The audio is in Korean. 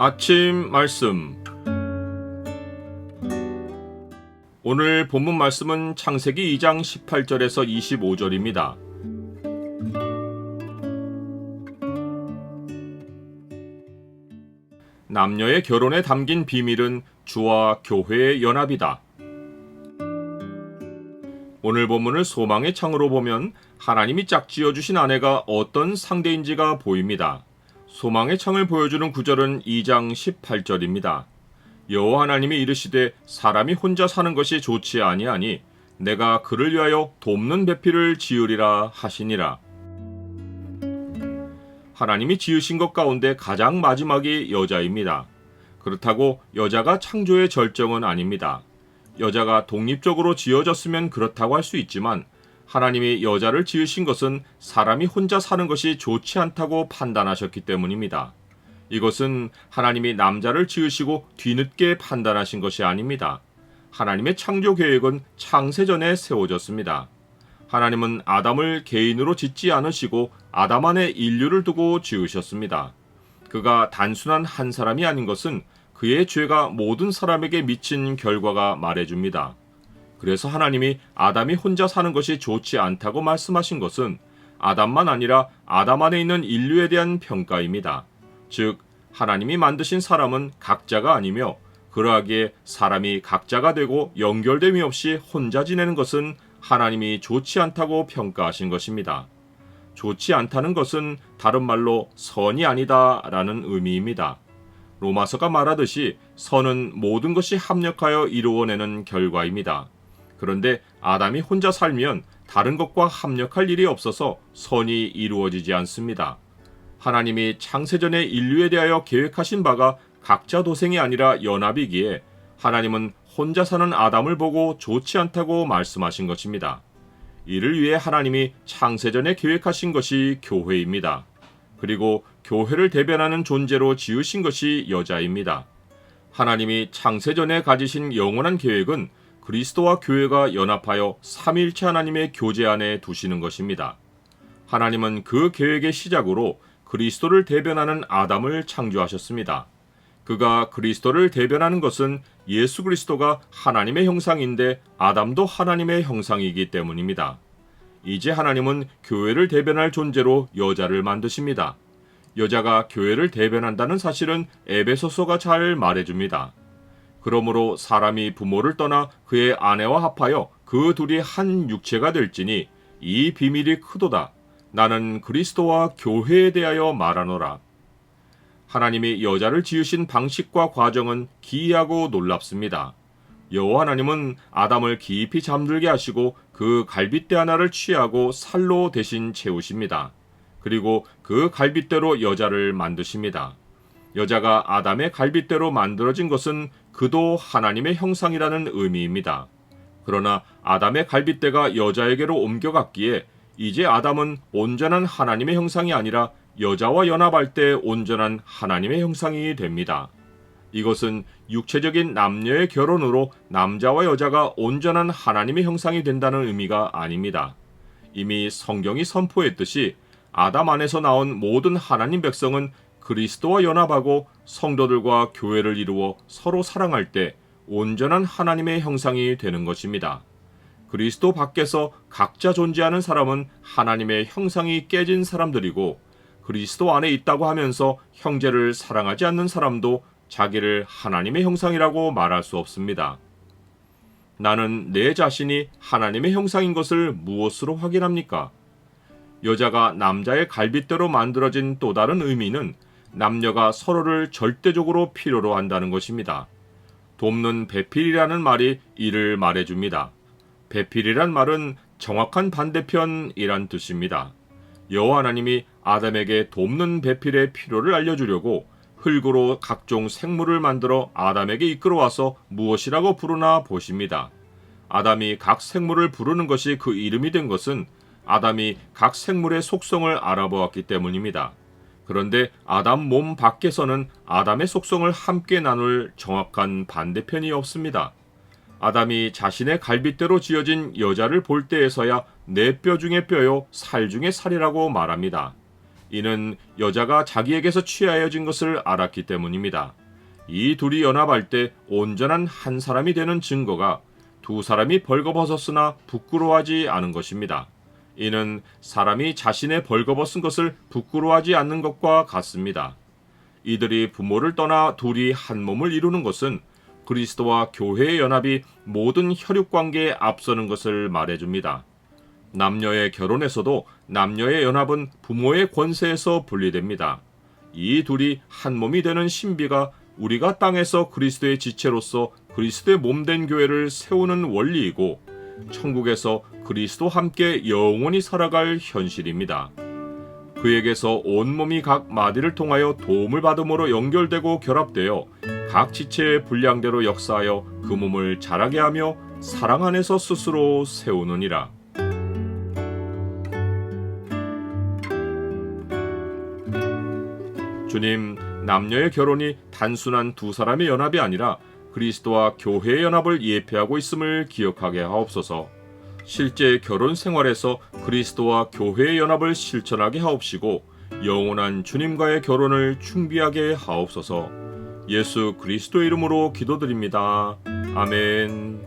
아침 말씀 오늘 본문 말씀은 창세기 2장 18절에서 25절입니다. 남녀의 결혼에 담긴 비밀은 주와 교회의 연합이다. 오늘 본문을 소망의 창으로 보면 하나님이 짝지어 주신 아내가 어떤 상대인지가 보입니다. 소망의 창을 보여주는 구절은 2장 18절입니다. 여호와 하나님이 이르시되 사람이 혼자 사는 것이 좋지 아니하니 내가 그를 위하여 돕는 배필을 지으리라 하시니라. 하나님이 지으신 것 가운데 가장 마지막이 여자입니다. 그렇다고 여자가 창조의 절정은 아닙니다. 여자가 독립적으로 지어졌으면 그렇다고 할 수 있지만 하나님이 여자를 지으신 것은 사람이 혼자 사는 것이 좋지 않다고 판단하셨기 때문입니다. 이것은 하나님이 남자를 지으시고 뒤늦게 판단하신 것이 아닙니다. 하나님의 창조 계획은 창세전에 세워졌습니다. 하나님은 아담을 개인으로 짓지 않으시고 아담 안에 인류를 두고 지으셨습니다. 그가 단순한 한 사람이 아닌 것은 그의 죄가 모든 사람에게 미친 결과가 말해줍니다. 그래서 하나님이 아담이 혼자 사는 것이 좋지 않다고 말씀하신 것은 아담만 아니라 아담 안에 있는 인류에 대한 평가입니다. 즉, 하나님이 만드신 사람은 각자가 아니며 그러하기에 사람이 각자가 되고 연결됨이 없이 혼자 지내는 것은 하나님이 좋지 않다고 평가하신 것입니다. 좋지 않다는 것은 다른 말로 선이 아니다 라는 의미입니다. 로마서가 말하듯이 선은 모든 것이 합력하여 이루어내는 결과입니다. 그런데 아담이 혼자 살면 다른 것과 합력할 일이 없어서 선이 이루어지지 않습니다. 하나님이 창세전에 인류에 대하여 계획하신 바가 각자 도생이 아니라 연합이기에 하나님은 혼자 사는 아담을 보고 좋지 않다고 말씀하신 것입니다. 이를 위해 하나님이 창세전에 계획하신 것이 교회입니다. 그리고 교회를 대변하는 존재로 지으신 것이 여자입니다. 하나님이 창세전에 가지신 영원한 계획은 그리스도와 교회가 연합하여 삼일체 하나님의 교제 안에 두시는 것입니다. 하나님은 그 계획의 시작으로 그리스도를 대변하는 아담을 창조하셨습니다. 그가 그리스도를 대변하는 것은 예수 그리스도가 하나님의 형상인데 아담도 하나님의 형상이기 때문입니다. 이제 하나님은 교회를 대변할 존재로 여자를 만드십니다. 여자가 교회를 대변한다는 사실은 에베소서가 잘 말해줍니다. 그러므로 사람이 부모를 떠나 그의 아내와 합하여 그 둘이 한 육체가 될지니 이 비밀이 크도다. 나는 그리스도와 교회에 대하여 말하노라. 하나님이 여자를 지으신 방식과 과정은 기이하고 놀랍습니다. 여호와 하나님은 아담을 깊이 잠들게 하시고 그 갈빗대 하나를 취하고 살로 대신 채우십니다. 그리고 그 갈빗대로 여자를 만드십니다. 여자가 아담의 갈빗대로 만들어진 것은 그도 하나님의 형상이라는 의미입니다. 그러나 아담의 갈빗대가 여자에게로 옮겨갔기에 이제 아담은 온전한 하나님의 형상이 아니라 여자와 연합할 때 온전한 하나님의 형상이 됩니다. 이것은 육체적인 남녀의 결혼으로 남자와 여자가 온전한 하나님의 형상이 된다는 의미가 아닙니다. 이미 성경이 선포했듯이 아담 안에서 나온 모든 하나님 백성은 그리스도와 연합하고 성도들과 교회를 이루어 서로 사랑할 때 온전한 하나님의 형상이 되는 것입니다. 그리스도 밖에서 각자 존재하는 사람은 하나님의 형상이 깨진 사람들이고 그리스도 안에 있다고 하면서 형제를 사랑하지 않는 사람도 자기를 하나님의 형상이라고 말할 수 없습니다. 나는 내 자신이 하나님의 형상인 것을 무엇으로 확인합니까? 여자가 남자의 갈빗대로 만들어진 또 다른 의미는 남녀가 서로를 절대적으로 필요로 한다는 것입니다. 돕는 배필이라는 말이 이를 말해줍니다. 배필이란 말은 정확한 반대편이란 뜻입니다. 여호와 하나님이 아담에게 돕는 배필의 필요를 알려주려고 흙으로 각종 생물을 만들어 아담에게 이끌어와서 무엇이라고 부르나 보십니다. 아담이 각 생물을 부르는 것이 그 이름이 된 것은 아담이 각 생물의 속성을 알아보았기 때문입니다. 그런데 아담 몸 밖에서는 아담의 속성을 함께 나눌 정확한 반대편이 없습니다. 아담이 자신의 갈빗대로 지어진 여자를 볼 때에서야 내 뼈 중의 뼈요, 살 중의 살이라고 말합니다. 이는 여자가 자기에게서 취하여진 것을 알았기 때문입니다. 이 둘이 연합할 때 온전한 한 사람이 되는 증거가 두 사람이 벌거벗었으나 부끄러워하지 않은 것입니다. 이는 사람이 자신의 벌거벗은 것을 부끄러워하지 않는 것과 같습니다. 이들이 부모를 떠나 둘이 한 몸을 이루는 것은 그리스도와 교회의 연합이 모든 혈육 관계에 앞서는 것을 말해줍니다. 남녀의 결혼에서도 남녀의 연합은 부모의 권세에서 분리됩니다. 이 둘이 한 몸이 되는 신비가 우리가 땅에서 그리스도의 지체로서 그리스도의 몸 된 교회를 세우는 원리이고 천국에서 그리스도 함께 영원히 살아갈 현실입니다. 그에게서 온 몸이 각 마디를 통하여 도움을 받음으로 연결되고 결합되어 각 지체의 분량대로 역사하여 그 몸을 자라게 하며 사랑 안에서 스스로 세우느니라. 주님, 남녀의 결혼이 단순한 두 사람의 연합이 아니라 그리스도와 교회의 연합을 예표하고 있음을 기억하게 하옵소서. 실제 결혼 생활에서 그리스도와 교회의 연합을 실천하게 하옵시고 영원한 주님과의 결혼을 충비하게 하옵소서. 예수 그리스도 이름으로 기도드립니다. 아멘.